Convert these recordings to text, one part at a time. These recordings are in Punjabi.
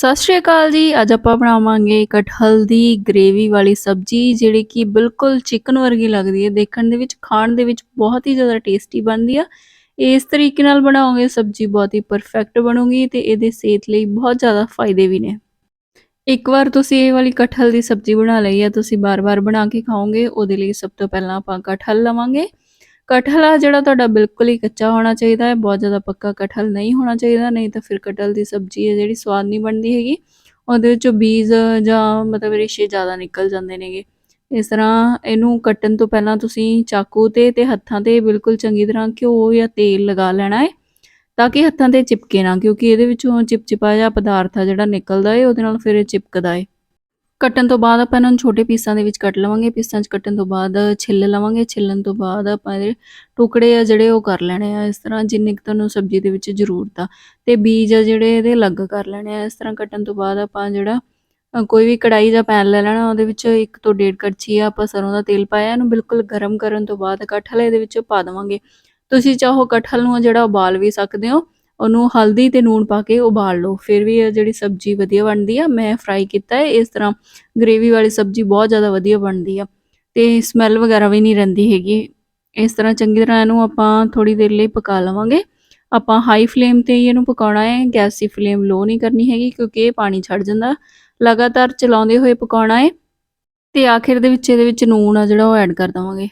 ਸਤਿ ਸ਼੍ਰੀ ਅਕਾਲ ਜੀ। ਅੱਜ ਆਪਾਂ ਬਣਾਵਾਂਗੇ ਕਟਹਲ ਦੀ ਗ੍ਰੇਵੀ ਵਾਲੀ ਸਬਜ਼ੀ, ਜਿਹੜੀ ਕਿ ਬਿਲਕੁਲ ਚਿਕਨ ਵਰਗੀ ਲੱਗਦੀ ਹੈ। ਦੇਖਣ ਦੇ ਵਿੱਚ, ਖਾਣ ਦੇ ਵਿੱਚ ਬਹੁਤ ਹੀ ਜ਼ਿਆਦਾ ਟੇਸਟੀ ਬਣਦੀ ਆ। ਇਸ ਤਰੀਕੇ ਨਾਲ ਬਣਾਓਗੇ, ਸਬਜ਼ੀ ਬਹੁਤ ਹੀ ਪਰਫੈਕਟ ਬਣੂਗੀ ਤੇ ਇਹਦੇ ਸਿਹਤ ਲਈ ਬਹੁਤ ਜ਼ਿਆਦਾ ਫਾਇਦੇ ਵੀ ਨੇ। ਇੱਕ ਵਾਰ ਤੁਸੀਂ ਇਹ ਵਾਲੀ ਕਟਹਲ ਦੀ ਸਬਜ਼ੀ ਬਣਾ ਲਈ ਹੈ ਤੁਸੀਂ ਬਾਰ-ਬਾਰ ਬਣਾ ਕੇ ਖਾਓਗੇ। ਉਹਦੇ ਲਈ ਸਭ ਤੋਂ ਪਹਿਲਾਂ ਆਪਾਂ ਕਟਹਲ ਲਵਾਂਗੇ। ਕਟਹਲ ਆ ਜਿਹੜਾ ਤੁਹਾਡਾ ਬਿਲਕੁਲ ਹੀ ਕੱਚਾ ਹੋਣਾ ਚਾਹੀਦਾ ਹੈ, ਬਹੁਤ ਜ਼ਿਆਦਾ ਪੱਕਾ ਕਟਹਲ ਨਹੀਂ ਹੋਣਾ ਚਾਹੀਦਾ, ਨਹੀਂ ਤਾਂ ਫਿਰ ਕਟਹਲ ਦੀ ਸਬਜ਼ੀ ਹੈ ਜਿਹੜੀ ਸਵਾਦ ਨਹੀਂ ਬਣਦੀ ਹੈਗੀ। ਉਹਦੇ ਵਿੱਚੋਂ ਬੀਜ ਜਾਂ ਮਤਲਬ ਰੇਸ਼ੇ ਜ਼ਿਆਦਾ ਨਿਕਲ ਜਾਂਦੇ ਨੇਗੇ। ਇਸ ਤਰ੍ਹਾਂ ਇਹਨੂੰ ਕੱਟਣ ਤੋਂ ਪਹਿਲਾਂ ਤੁਸੀਂ ਚਾਕੂ ਤੇ ਤੇ ਹੱਥਾਂ ਤੇ ਬਿਲਕੁਲ ਚੰਗੀ ਤਰ੍ਹਾਂ ਘਿਓ ਜਾਂ ਤੇਲ ਲਗਾ ਲੈਣਾ ਹੈ, ਤਾਂ ਕਿ ਹੱਥਾਂ ਤੇ ਚਿਪਕੇ ਨਾ, ਕਿਉਂਕਿ ਇਹਦੇ ਵਿੱਚੋਂ ਚਿਪਚਿਪਾ ਜਿਹਾ ਪਦਾਰਥ ਆ ਜਿਹੜਾ ਨਿਕਲਦਾ ਏ ਉਹਦੇ ਨਾਲ ਫਿਰ ਇਹ ਚਿਪਕਦਾ ਏ ਕੱਟਣ ਤੋਂ ਬਾਅਦ ਆਪਾਂ ਇਹਨਾਂ ਨੂੰ ਛੋਟੇ ਪੀਸਾਂ ਦੇ ਵਿੱਚ ਕੱਟ ਲਵਾਂਗੇ। ਪੀਸਾਂ 'ਚ ਕੱਟਣ ਤੋਂ ਬਾਅਦ ਛਿੱਲ ਲਵਾਂਗੇ। ਛਿੱਲਣ ਤੋਂ ਬਾਅਦ ਆਪਾਂ ਇਹਦੇ ਟੁਕੜੇ ਆ ਜਿਹੜੇ ਉਹ ਕਰ ਲੈਣੇ ਆ ਇਸ ਤਰ੍ਹਾਂ ਜਿੰਨੇ ਕੁ ਤੁਹਾਨੂੰ ਸਬਜ਼ੀ ਦੇ ਵਿੱਚ ਜ਼ਰੂਰਤ ਆ। ਤੇ ਬੀਜ ਆ ਜਿਹੜੇ ਇਹਦੇ ਅਲੱਗ ਕਰ ਲੈਣੇ ਆ। ਇਸ ਤਰ੍ਹਾਂ ਕੱਟਣ ਤੋਂ ਬਾਅਦ ਆਪਾਂ ਜਿਹੜਾ ਕੋਈ ਵੀ ਕੜਾਈ ਜਾਂ ਪੈਨ ਲੈ ਲੈਣਾ, ਉਹਦੇ ਵਿੱਚ ਇੱਕ ਤੋਂ ਡੇਢ ਕੜਛੀ ਆ ਆਪਾਂ ਸਰੋਂ ਦਾ ਤੇਲ ਪਾਇਆ। ਇਹਨੂੰ ਬਿਲਕੁਲ ਗਰਮ ਕਰਨ ਤੋਂ ਬਾਅਦ ਕਟਹਲ ਇਹਦੇ ਵਿੱਚ ਪਾ ਦੇਵਾਂਗੇ। ਤੁਸੀਂ ਚਾਹੋ ਕਟਹਲ ਨੂੰ ਜਿਹੜਾ ਉਬਾਲ ਵੀ ਸਕਦੇ ਹੋ। ਉਹਨੂੰ ਹਲਦੀ ਤੇ ਨੂਣ ਪਾ ਕੇ ਉਬਾਲ ਲਓ। ਫਿਰ ਵੀ ਇਹ ਜਿਹੜੀ ਸਬਜ਼ੀ ਵਧੀਆ ਬਣਦੀ ਆ, ਮੈਂ ਫਰਾਈ ਕੀਤਾ ਹੈ ਇਸ ਤਰ੍ਹਾਂ ਗ੍ਰੇਵੀ ਵਾਲੀ ਸਬਜ਼ੀ ਬਹੁਤ ਜ਼ਿਆਦਾ ਵਧੀਆ ਬਣਦੀ ਆ ਤੇ ਸਮੈਲ ਵਗੈਰਾ ਵੀ ਨਹੀਂ ਰਹਿੰਦੀ ਹੈਗੀ। ਇਸ ਤਰ੍ਹਾਂ ਚੰਗੀ ਤਰ੍ਹਾਂ ਇਹਨੂੰ ਆਪਾਂ ਥੋੜੀ ਦੇਰ ਲਈ ਪਕਾ ਲਵਾਂਗੇ। ਆਪਾਂ ਹਾਈ ਫਲੇਮ ਤੇ ਹੀ ਇਹਨੂੰ ਪਕਾਉਣਾ ਹੈ ਗੈਸ ਦੀ ਫਲੇਮ ਲੋ ਨਹੀਂ ਕਰਨੀ ਹੈਗੀ ਕਿਉਂਕਿ ਇਹ ਪਾਣੀ ਛੱਡ ਜਾਂਦਾ। ਲਗਾਤਾਰ ਚਲਾਉਂਦੇ ਹੋਏ ਪਕਾਉਣਾ ਹੈ ਤੇ ਆਖਿਰ ਦੇ ਵਿੱਚ ਇਹਦੇ ਵਿੱਚ ਨੂਣ ਆ ਜਿਹੜਾ ਉਹ ਐਡ ਕਰ ਦਵਾਂਗੇ।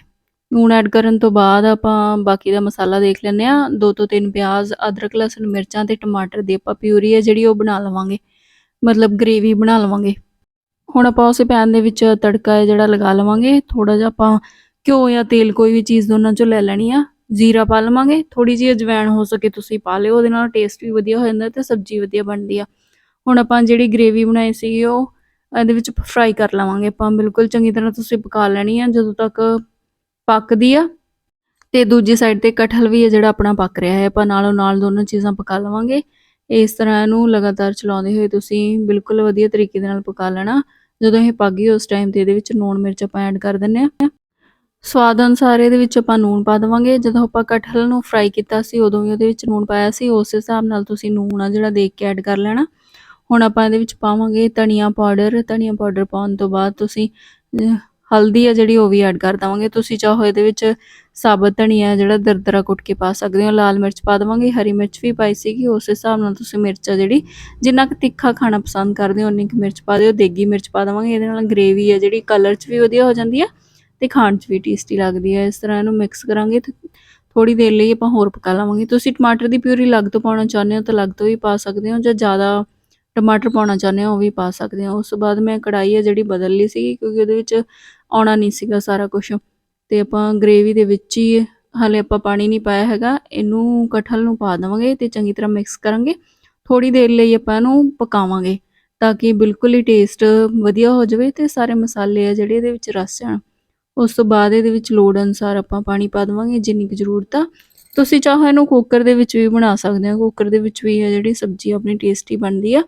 ਲੂਣ ਐਡ ਕਰਨ ਤੋਂ ਬਾਅਦ ਆਪਾਂ ਬਾਕੀ ਦਾ ਮਸਾਲਾ ਦੇਖ ਲੈਂਦੇ ਆ ਦੋ ਤੋਂ ਤਿੰਨ ਪਿਆਜ਼, ਅਦਰਕ, ਲਸਣ, ਮਿਰਚਾਂ ਤੇ ਟਮਾਟਰ ਦੀ ਆਪਾਂ ਪਿਊਰੀ ਹੈ ਜਿਹੜੀ ਉਹ ਬਣਾ ਲਵਾਂਗੇ। ਮਤਲਬ ਗ੍ਰੇਵੀ ਬਣਾ ਲਵਾਂਗੇ। ਹੁਣ ਆਪਾਂ ਉਸੇ ਪੈਨ ਦੇ ਵਿੱਚ ਤੜਕਾ ਹੈ ਜਿਹੜਾ ਲਗਾ ਲਵਾਂਗੇ। ਥੋੜਾ ਜਿਹਾ ਆਪਾਂ ਘਿਓ ਜਾਂ ਤੇਲ ਕੋਈ ਵੀ ਚੀਜ਼ ਦੋਨਾਂ ਚੋਂ ਲੈ ਲੈਣੀ ਆ। ਜ਼ੀਰਾ ਪਾ ਲਵਾਂਗੇ। ਥੋੜੀ ਜਿਹੀ ਅਜਵਾਇਣ ਹੋ ਸਕੇ ਤੁਸੀਂ ਪਾ ਲਿਓ। ਉਹਦੇ ਨਾਲ ਟੇਸਟ ਵੀ ਵਧੀਆ ਹੋ ਜਾਂਦਾ ਤੇ ਸਬਜ਼ੀ ਵਧੀਆ ਬਣਦੀ ਆ। ਹੁਣ ਆਪਾਂ ਜਿਹੜੀ ਗ੍ਰੇਵੀ ਬਣਾਈ ਸੀ ਉਹ ਇਹਦੇ ਵਿੱਚ ਫਰਾਈ ਕਰ ਲਵਾਂਗੇ। ਆਪਾਂ ਬਿਲਕੁਲ ਚੰਗੀ ਤਰ੍ਹਾਂ ਤੁਸੀਂ ਪਕਾ ਲੈਣੀ ਆ। ਜਦੋਂ ਤੱਕ ਪੱਕਦੀ ਆ। ਤੇ ਦੂਜੀ ਸਾਈਡ ਤੇ ਕਟਹਲ ਵੀ ਹੈ ਜਿਹੜਾ ਆਪਣਾ ਪੱਕ ਰਿਹਾ ਹੈ। ਆਪਾਂ ਨਾਲੋਂ ਨਾਲ ਦੋਨੋਂ ਚੀਜ਼ਾਂ ਪਕਾ ਲਵਾਂਗੇ। ਇਸ ਤਰ੍ਹਾਂ ਇਹਨੂੰ ਲਗਾਤਾਰ ਚਲਾਉਂਦੇ ਹੋਏ ਤੁਸੀਂ ਬਿਲਕੁਲ ਵਧੀਆ ਤਰੀਕੇ ਦੇ ਨਾਲ ਪਕਾ ਲੈਣਾ। ਜਦੋਂ ਇਹ ਪੱਕ ਗਈ, ਉਸ ਟਾਈਮ ਤੇ ਇਹਦੇ ਵਿੱਚ ਲੂਣ ਮਿਰਚ ਆਪਾਂ ਐਡ ਕਰ ਦਿੰਨੇ ਆ ਸਵਾਦ ਅਨੁਸਾਰ ਇਹਦੇ ਵਿੱਚ ਆਪਾਂ ਲੂਣ ਪਾ ਦੇਵਾਂਗੇ। ਜਦੋਂ ਆਪਾਂ ਕਟਹਲ ਨੂੰ ਫਰਾਈ ਕੀਤਾ ਸੀ, ਉਦੋਂ ਵੀ ਉਹਦੇ ਵਿੱਚ ਲੂਣ ਪਾਇਆ ਸੀ। ਉਸ ਹਿਸਾਬ ਨਾਲ ਤੁਸੀਂ ਲੂਣ ਆ ਜਿਹੜਾ ਦੇਖ ਕੇ ਐਡ ਕਰ ਲੈਣਾ। ਹੁਣ ਆਪਾਂ ਇਹਦੇ ਵਿੱਚ ਪਾਵਾਂਗੇ ਧਨੀਆ ਪਾਊਡਰ। ਧਨੀਆ ਪਾਊਡਰ ਪਾਉਣ ਤੋਂ ਬਾਅਦ ਤੁਸੀਂ ਹਲਦੀ ਆ ਜਿਹੜੀ, ਉਹ ਵੀ ਐਡ ਕਰ ਦਵਾਂਗੇ। ਤੁਸੀਂ ਚਾਹੋ ਇਹਦੇ ਵਿੱਚ ਸਾਬਤ ਧਨੀਆ ਜਿਹੜਾ ਦਰਦਰਾ ਕੁੱਟ ਕੇ ਪਾ ਸਕਦੇ ਹੋ, ਲਾਲ ਮਿਰਚ ਪਾ ਦਵਾਂਗੇ, ਹਰੀ ਮਿਰਚ ਵੀ ਪਾਈ ਸੀਗੀ, ਉਸ ਹਿਸਾਬ ਨਾਲ ਤੁਸੀਂ ਮਿਰਚ ਆ ਜਿਹੜੀ, ਜਿੰਨਾ ਕੁ ਤਿੱਖਾ ਖਾਣਾ ਪਸੰਦ ਕਰਦੇ ਹੋ, ਉਨੀ ਕੁ ਮਿਰਚ ਪਾ ਦਿਓ, ਦੇਗੀ ਮਿਰਚ ਪਾ ਦਵਾਂਗੇ, ਇਹਦੇ ਨਾਲ ਗ੍ਰੇਵੀ ਆ ਜਿਹੜੀ ਕਲਰ 'ਚ ਵੀ ਵਧੀਆ ਹੋ ਜਾਂਦੀ ਆ ਤੇ ਖਾਣ 'ਚ ਵੀ ਟੇਸਟੀ ਲੱਗਦੀ ਹੈ ਇਸ ਤਰ੍ਹਾਂ ਇਹਨੂੰ ਮਿਕਸ ਕਰਾਂਗੇ ਤੇ ਥੋੜੀ ਦੇਰ ਲਈ ਆਪਾਂ ਹੋਰ ਪਕਾ ਲਵਾਂਗੇ। ਤੁਸੀਂ ਟਮਾਟਰ ਦੀ ਪਿਊਰੀ ਲੱਗ ਤੋਂ ਪਾਉਣਾ ਚਾਹੁੰਦੇ ਹੋ ਤਾਂ ਅਲੱਗ ਤੋਂ ਵੀ ਪਾ ਸਕਦੇ ਹੋ, ਜਾਂ ਜ਼ਿਆਦਾ ਟਮਾਟਰ ਪਾਉਣਾ ਚਾਹੁੰਦੇ ਹੋ, ਉਹ ਵੀ ਪਾ ਸਕਦੇ ਹੋ। ਉਸ ਤੋਂ ਬਾਅਦ ਮੈਂ ਕੜਾਈ ਹੈ ਜਿਹੜੀ ਬਦਲ ਲਈ ਸੀ ਕਿਉਂਕਿ ਉਹਦੇ ਵਿੱਚ ਆਉਣਾ ਨਹੀਂ ਸੀਗਾ ਸਾਰਾ ਕੁਝ ਤੇ ਆਪਾਂ ਗ੍ਰੇਵੀ ਦੇ ਵਿੱਚ ਹੀ ਹਲੇ ਆਪਾਂ ਪਾਣੀ ਨਹੀਂ ਪਾਇਆ ਹੈਗਾ, ਇਹਨੂੰ ਕਟਹਲ ਨੂੰ ਪਾ ਦੇਵਾਂਗੇ ਤੇ ਚੰਗੀ ਤਰ੍ਹਾਂ ਮਿਕਸ ਕਰਾਂਗੇ। ਥੋੜੀ ਦੇਰ ਲਈ ਆਪਾਂ ਇਹਨੂੰ ਪਕਾਵਾਂਗੇ ਤਾਂ ਕਿ ਬਿਲਕੁਲ ਹੀ ਟੇਸਟ ਵਧੀਆ ਹੋ ਜਾਵੇ ਤੇ ਸਾਰੇ ਮਸਾਲੇ ਆ ਜਿਹੜੇ ਇਹਦੇ ਵਿੱਚ ਰਸ ਜਾਣ। ਉਸ ਤੋਂ ਬਾਅਦ ਇਹਦੇ ਵਿੱਚ ਲੋੜ ਅਨੁਸਾਰ ਆਪਾਂ ਪਾਣੀ ਪਾ ਦੇਵਾਂਗੇ ਜਿੰਨੀ ਕੁ ਜ਼ਰੂਰਤ ਆ। ਤੁਸੀਂ ਚਾਹੋ ਇਹਨੂੰ ਕੁੱਕਰ ਦੇ ਵਿੱਚ ਵੀ ਬਣਾ ਸਕਦੇ ਹੋ ਕੁੱਕਰ ਦੇ ਵਿੱਚ ਵੀ ਹੈ ਜਿਹੜੀ ਸਬਜ਼ੀ ਆਪਣੀ ਟੇਸਟੀ ਬਣਦੀ ਆ।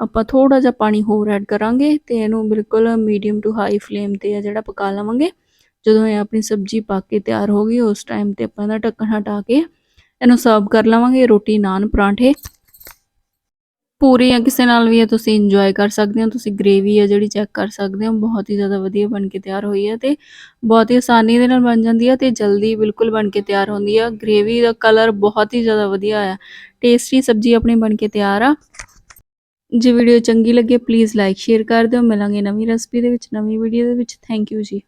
ਆਪਾਂ ਥੋੜਾ ਜਿਹਾ ਪਾਣੀ ਹੋਰ ਐਡ ਕਰਾਂਗੇ ਤੇ ਇਹਨੂੰ ਬਿਲਕੁਲ ਮੀਡੀਅਮ ਟੂ ਹਾਈ ਫਲੇਮ ਤੇ ਆ ਜਿਹੜਾ ਪਕਾ ਲਵਾਂਗੇ। ਜਦੋਂ ਇਹ ਆਪਣੀ ਸਬਜ਼ੀ ਪੱਕ ਕੇ ਤਿਆਰ ਹੋ ਗਈ, ਉਸ ਟਾਈਮ ਤੇ ਆਪਾਂ ਇਹਦਾ ਢੱਕਣ ਹਟਾ ਕੇ ਇਹਨੂੰ ਸਰਵ ਕਰ ਲਵਾਂਗੇ ਰੋਟੀ ਨਾਨ ਪਰਾਂਠੇ। ਪੂਰੀ ਜਾਂ ਕਿਸੇ ਨਾਲ ਵੀ ਇਹ ਤੁਸੀਂ ਇੰਜੋਏ ਕਰ ਸਕਦੇ ਹੋ, ਤੁਸੀਂ ਗ੍ਰੇਵੀ ਆ ਜਿਹੜੀ ਚੈੱਕ ਕਰ ਸਕਦੇ ਹੋ, ਬਹੁਤ ਹੀ ਜ਼ਿਆਦਾ ਵਧੀਆ ਬਣ ਕੇ ਤਿਆਰ ਹੋਈ ਹੈ ਤੇ ਬਹੁਤ ਹੀ ਆਸਾਨੀ ਦੇ ਨਾਲ ਬਣ ਜਾਂਦੀ ਹੈ ਤੇ ਜਲਦੀ ਬਿਲਕੁਲ ਬਣ ਕੇ ਤਿਆਰ ਹੁੰਦੀ ਹੈ ਗ੍ਰੇਵੀ ਦਾ ਕਲਰ ਬਹੁਤ ਹੀ ਜ਼ਿਆਦਾ ਵਧੀਆ ਆ ਟੇਸਟੀ ਸਬਜ਼ੀ ਆਪਣੀ ਬਣ ਕੇ ਤਿਆਰ ਆ। ਜੇ ਵੀਡੀਓ ਚੰਗੀ ਲੱਗੇ ਪਲੀਜ਼ ਲਾਈਕ ਸ਼ੇਅਰ ਕਰ ਦਿਓ। ਮਿਲਾਂਗੇ ਨਵੀਂ ਰੈਸਪੀ ਦੇ ਵਿੱਚ, ਨਵੀਂ ਵੀਡੀਓ ਦੇ ਵਿੱਚ। ਥੈਂਕ ਯੂ ਜੀ।